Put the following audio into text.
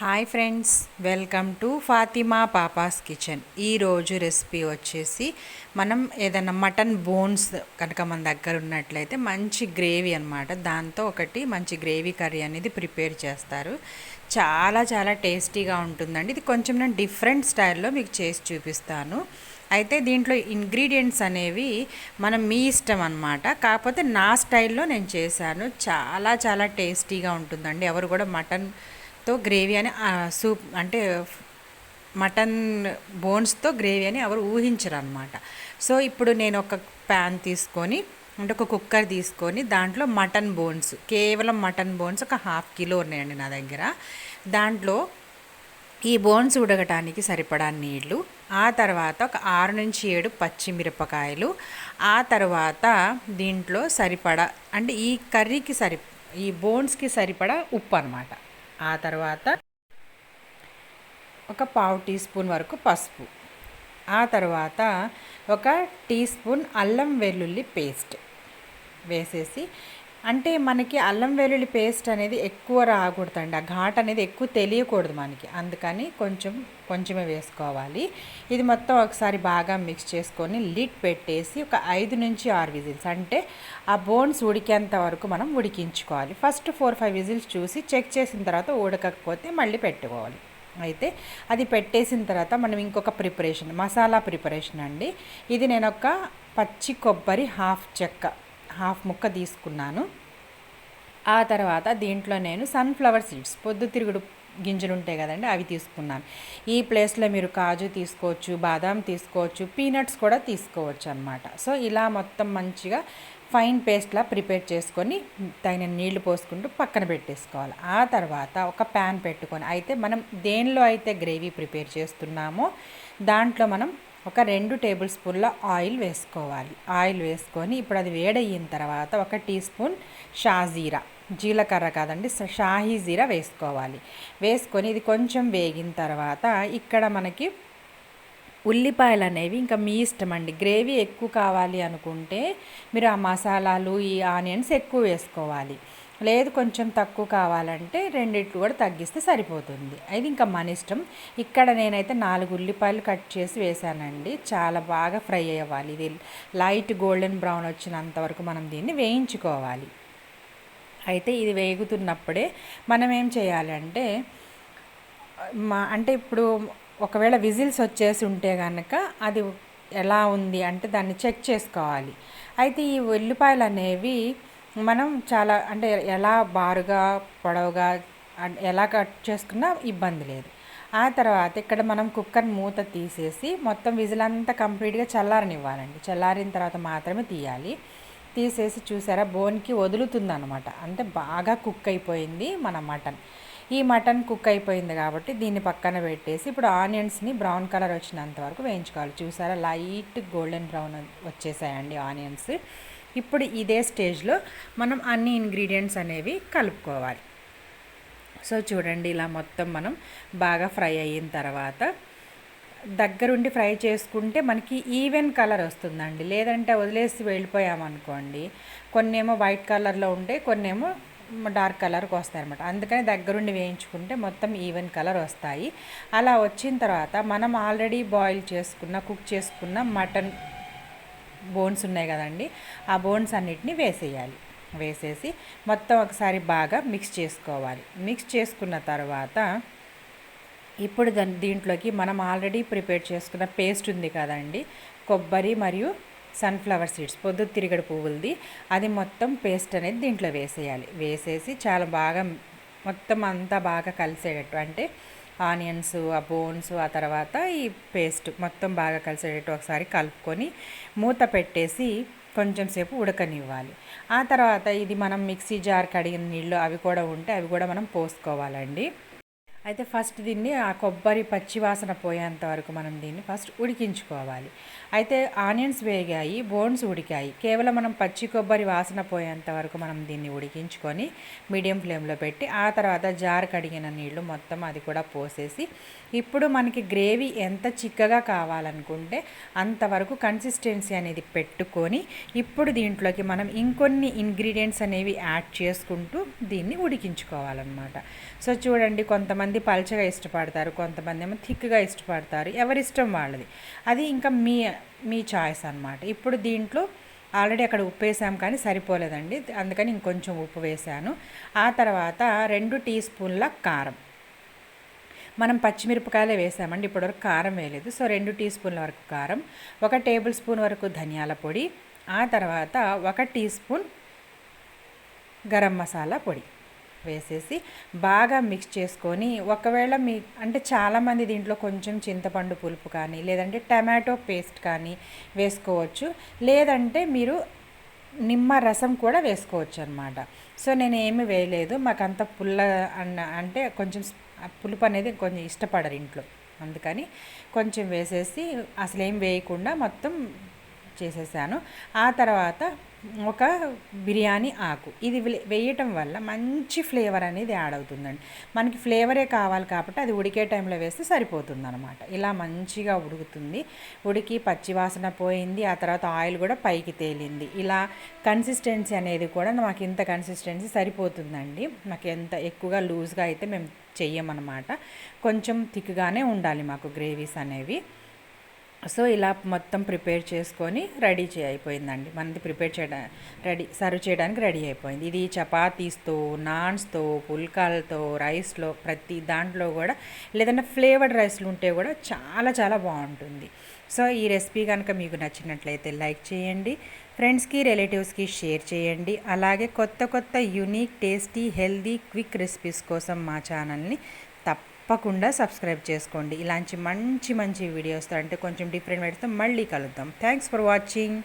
Hi friends welcome to Fatima papa's kitchen. ఈరోజు recipe వచ్చేసి మనం ఏదైనా మటన్ బోన్స్ కనుక మన దగ్గర ఉన్నట్లయితే మంచి గ్రేవీ అనమాట దాంతో ఒకటి మంచి గ్రేవీ కర్రీ అనేది ప్రిపేర్ చేస్తారు. చాలా చాలా టేస్టీగా ఉంటుందండి. ఇది కొంచెం నేను డిఫరెంట్ స్టైల్లో మీకు చేసి చూపిస్తాను. అయితే దీంట్లో ఇంగ్రీడియంట్స్ అనేవి మనం మీ ఇష్టం అనమాట కాకపోతే నా స్టైల్లో నేను చేశాను. చాలా చాలా టేస్టీగా ఉంటుందండి. ఎవరు కూడా మటన్ తో గ్రేవీ అని సూప్ అంటే మటన్ బోన్స్తో గ్రేవీ అని ఎవరు ఊహించరు అనమాట సో ఇప్పుడు నేను ఒక ప్యాన్ తీసుకొని అంటే ఒక కుక్కర్ తీసుకొని దాంట్లో మటన్ బోన్స్ కేవలం మటన్ బోన్స్ ఒక హాఫ్ కిలో ఉన్నాయండి నా దగ్గర. దాంట్లో ఈ బోన్స్ ఉడకటానికి సరిపడా నీళ్ళు ఆ తర్వాత ఒక ఆరు నుంచి ఏడు పచ్చిమిరపకాయలు ఆ తర్వాత దీంట్లో సరిపడా అంటే ఈ కర్రీకి సరి ఈ బోన్స్కి సరిపడా ఉప్పు అనమాట ఆ తర్వాత ఒక పావు టీ స్పూన్ వరకు పసుపు. ఆ తర్వాత ఒక టీ స్పూన్ అల్లం వెల్లుల్లి పేస్ట్ వేసేసి అంటే మనకి అల్లం వెల్లుల్లి పేస్ట్ అనేది ఎక్కువ రాకూడదండి. ఆ ఘాట్ అనేది ఎక్కువ తెలియకూడదు మనకి. అందుకని కొంచెం కొంచెమే వేసుకోవాలి. ఇది మొత్తం ఒకసారి బాగా మిక్స్ చేసుకొని లిడ్ పెట్టేసి ఒక ఐదు నుంచి ఆరు విజిల్స్ అంటే ఆ బోన్స్ ఉడికేంత వరకు మనం ఉడికించుకోవాలి. ఫస్ట్ ఫోర్ ఫైవ్ విజిల్స్ చూసి చెక్ చేసిన తర్వాత ఉడకకపోతే మళ్ళీ పెట్టుకోవాలి. అయితే అది పెట్టేసిన తర్వాత మనం ఇంకొక ప్రిపరేషన్ మసాలా ప్రిపరేషన్ అండి. ఇది నేను ఒక పచ్చి కొబ్బరి హాఫ్ చెక్క హాఫ్ ముక్క తీసుకున్నాను. ఆ తర్వాత దీంట్లో నేను సన్ఫ్లవర్ సీడ్స్ పొద్దుతిరుగుడు గింజలు ఉంటాయి కదండి అవి తీసుకున్నాను. ఈ ప్లేస్లో మీరు కాజు తీసుకోవచ్చు బాదాం తీసుకోవచ్చు పీనట్స్ కూడా తీసుకోవచ్చు అనమాట సో ఇలా మొత్తం మంచిగా ఫైన్ పేస్ట్లా ప్రిపేర్ చేసుకొని తగిన నీళ్ళు పోసుకుంటూ పక్కన పెట్టేసుకోవాలి. ఆ తర్వాత ఒక ప్యాన్ పెట్టుకొని అయితే మనం దేనిలో అయితే గ్రేవీ ప్రిపేర్ చేస్తున్నామో దాంట్లో మనం ఒక రెండు టేబుల్ స్పూన్ల ఆయిల్ వేసుకోవాలి. ఆయిల్ వేసుకొని ఇప్పుడు అది వేడయిన తర్వాత ఒక టీ స్పూన్ షాజీరా జీలకర్ర కాదండి షాహీ జీరా వేసుకోవాలి. వేసుకొని ఇది కొంచెం వేగిన తర్వాత ఇక్కడ మనకి ఉల్లిపాయలు అనేవి ఇంకా మీ ఇష్టం అండి గ్రేవీ ఎక్కువ కావాలి అనుకుంటే మీరు ఆ మసాలాలు ఈ ఆనియన్స్ ఎక్కువ వేసుకోవాలి. లేదు కొంచెం తక్కువ కావాలంటే రెండిట్లు కూడా తగ్గిస్తే సరిపోతుంది. అది ఇంకా మన ఇష్టం. ఇక్కడ నేనైతే నాలుగు ఉల్లిపాయలు కట్ చేసి వేసానండి చాలా బాగా ఫ్రై అవ్వాలి. ఇది లైట్ గోల్డెన్ బ్రౌన్ వచ్చినంత వరకు మనం దీన్ని వేయించుకోవాలి. అయితే ఇది వేగుతున్నప్పుడే మనం ఏం చేయాలంటే మా అంటే ఇప్పుడు ఒకవేళ విజిల్స్ వచ్చేసి ఉంటే కనుక అది ఎలా ఉంది అంటే దాన్ని చెక్ చేసుకోవాలి. అయితే ఈ ఉల్లిపాయలు అనేవి మనం చాలా అంటే ఎలా బారుగా పొడవుగా ఎలా కట్ చేసుకున్నా ఇబ్బంది లేదు. ఆ తర్వాత ఇక్కడ మనం కుక్కర్ మూత తీసేసి మొత్తం విజిల్ అంతా కంప్లీట్గా చల్లారనివ్వాలండి. చల్లారిన తర్వాత మాత్రమే తీయాలి. తీసేసి చూసారా బోన్కి వదులుతుంది అనమాట అంటే బాగా కుక్ అయిపోయింది మన మటన్. ఈ మటన్ కుక్ అయిపోయింది కాబట్టి దీన్ని పక్కన పెట్టేసి ఇప్పుడు ఆనియన్స్ని బ్రౌన్ కలర్ వచ్చినంత వరకు వేయించుకోవాలి. చూసారా లైట్ గోల్డెన్ బ్రౌన్ వచ్చేసాయండి ఆనియన్స్. ఇప్పుడు ఇదే స్టేజ్లో మనం అన్ని ఇంగ్రీడియంట్స్ అనేవి కలుపుకోవాలి. సో చూడండి ఇలా మొత్తం మనం బాగా ఫ్రై అయిన తర్వాత దగ్గరుండి ఫ్రై చేసుకుంటే మనకి ఈవెన్ కలర్ వస్తుందండి. లేదంటే వదిలేసి వెళ్ళిపోయామనుకోండి కొన్ని ఏమో వైట్ కలర్లో ఉంటే కొన్ని ఏమో డార్క్ కలర్కి వస్తాయి అనమాట అందుకని దగ్గరుండి వేయించుకుంటే మొత్తం ఈవెన్ కలర్ వస్తాయి. అలా వచ్చిన తర్వాత మనం ఆల్రెడీ బాయిల్ చేసుకున్న కుక్ చేసుకున్న మటన్ బోన్స్ ఉన్నాయి కదండి ఆ బోన్స్ అన్నిటిని వేసేయాలి. వేసేసి మొత్తం ఒకసారి బాగా మిక్స్ చేసుకోవాలి. మిక్స్ చేసుకున్న తర్వాత ఇప్పుడు దాని దీంట్లోకి మనం ఆల్రెడీ ప్రిపేర్ చేసుకున్న పేస్ట్ ఉంది కదండి కొబ్బరి మరియు సన్ఫ్లవర్ సీడ్స్ పొద్దు తిరిగడి పువ్వులది అది మొత్తం పేస్ట్ అనేది దీంట్లో వేసేయాలి. వేసేసి చాలా బాగా మొత్తం అంతా బాగా కలిసేటట్టు అంటే ఆనియన్స్ ఆ బోన్స్ ఆ తర్వాత ఈ పేస్ట్ మొత్తం బాగా కలిసేటట్టు ఒకసారి కలుపుకొని మూత పెట్టేసి కొంచెం సేపు ఉడకనివ్వాలి. ఆ తర్వాత ఇది మనం మిక్సీ జార్ కడిగిన నీళ్ళు అవి కూడా ఉంటే అవి కూడా మనం పోసుకోవాలండి. అయితే ఫస్ట్ దీన్ని ఆ కొబ్బరి పచ్చివాసన పోయేంత వరకు మనం దీన్ని ఫస్ట్ ఉడికించుకోవాలి. అయితే ఆనియన్స్ వేగాయి బోన్స్ ఉడికాయి. కేవలం మనం పచ్చి కొబ్బరి వాసన పోయేంత వరకు మనం దీన్ని ఉడికించుకొని మీడియం ఫ్లేమ్లో పెట్టి ఆ తర్వాత జార్ కడిగిన నీళ్ళు మొత్తం అది కూడా పోసేసి ఇప్పుడు మనకి గ్రేవీ ఎంత చిక్కగా కావాలనుకుంటే అంతవరకు కన్సిస్టెన్సీ అనేది పెట్టుకొని ఇప్పుడు దీంట్లోకి మనం ఇంకొన్ని ఇంగ్రీడియంట్స్ అనేవి యాడ్ చేసుకుంటూ దీన్ని ఉడికించుకోవాలన్నమాట. సో చూడండి కొంతమంది కొంతమంది పల్చగా ఇష్టపడతారు కొంతమంది ఏమో థిక్గా ఇష్టపడతారు. ఎవరిష్టం వాళ్ళది. అది ఇంకా మీ మీ చాయిస్ అనమాట ఇప్పుడు దీంట్లో ఆల్రెడీ అక్కడ ఉప్పు వేసాం కానీ సరిపోలేదండి. అందుకని ఇంకొంచెం ఉప్పు వేసాను. ఆ తర్వాత రెండు టీ స్పూన్ల కారం. మనం పచ్చిమిరపకాయలే వేసామండి ఇప్పటివరకు కారం వేయలేదు. సో రెండు టీ స్పూన్ల వరకు కారం ఒక టేబుల్ స్పూన్ వరకు ధనియాల పొడి ఆ తర్వాత ఒక టీ స్పూన్ గరం మసాలా పొడి. వేసేసి బాగా మిక్స్ చేసుకొని ఒకవేళ మీ అంటే చాలామంది దీంట్లో కొంచెం చింతపండు పులుపు కానీ లేదంటే టమాటో పేస్ట్ కానీ వేసుకోవచ్చు. లేదంటే మీరు నిమ్మ రసం కూడా వేసుకోవచ్చు అనమాట సో నేను ఏమి వేయలేదు. మాకు అంత పుల్ల అన్న అంటే కొంచెం పులుపు అనేది కొంచెం ఇష్టపడరు ఇంట్లో. అందుకని కొంచెం వేసేసి అసలు ఏం వేయకుండా మొత్తం చేసేసాను. ఆ తర్వాత ఒక బిర్యానీ ఆకు. ఇది వేయటం వల్ల మంచి ఫ్లేవర్ అనేది యాడ్ అవుతుందండి. మనకి ఫ్లేవరే కావాలి కాబట్టి అది ఉడికే టైంలో వేస్తే సరిపోతుంది అనమాట ఇలా మంచిగా ఉడుకుతుంది. ఉడికి పచ్చివాసన పోయింది. ఆ తర్వాత ఆయిల్ కూడా పైకి తేలింది. ఇలా కన్సిస్టెన్సీ అనేది కూడా మాకు ఇంత కన్సిస్టెన్సీ సరిపోతుందండి. మాకు ఎంత ఎక్కువగా లూజ్గా అయితే మేము చెయ్యమన్నమాట కొంచెం థిక్గానే ఉండాలి మాకు గ్రేవీస్ అనేవి. సో ఇలా మొత్తం ప్రిపేర్ చేసుకొని రెడీ చే అయిపోయిందండి. మనది ప్రిపేర్ చేయడం రెడీ సర్వ్ చేయడానికి రెడీ అయిపోయింది. ఇది చపాతీస్తో నాన్స్తో పుల్కాలతో రైస్లో ప్రతి దాంట్లో కూడా లేదంటే ఫ్లేవర్డ్ రైస్లు ఉంటే కూడా చాలా చాలా బాగుంటుంది. సో ఈ రెసిపీ కనుక మీకు నచ్చినట్లయితే లైక్ చేయండి ఫ్రెండ్స్కి రిలేటివ్స్కి షేర్ చేయండి. అలాగే కొత్త కొత్త unique tasty healthy quick recipes కోసం మా ఛానల్ని తప్పకుండా సబ్స్క్రైబ్ చేసుకోండి. ఇలాంటి మంచి మంచి వీడియోస్తో అంటే కొంచెం డిఫరెంట్ వీడియోస్తో మళ్ళీ కలుద్దాం. Thanks for watching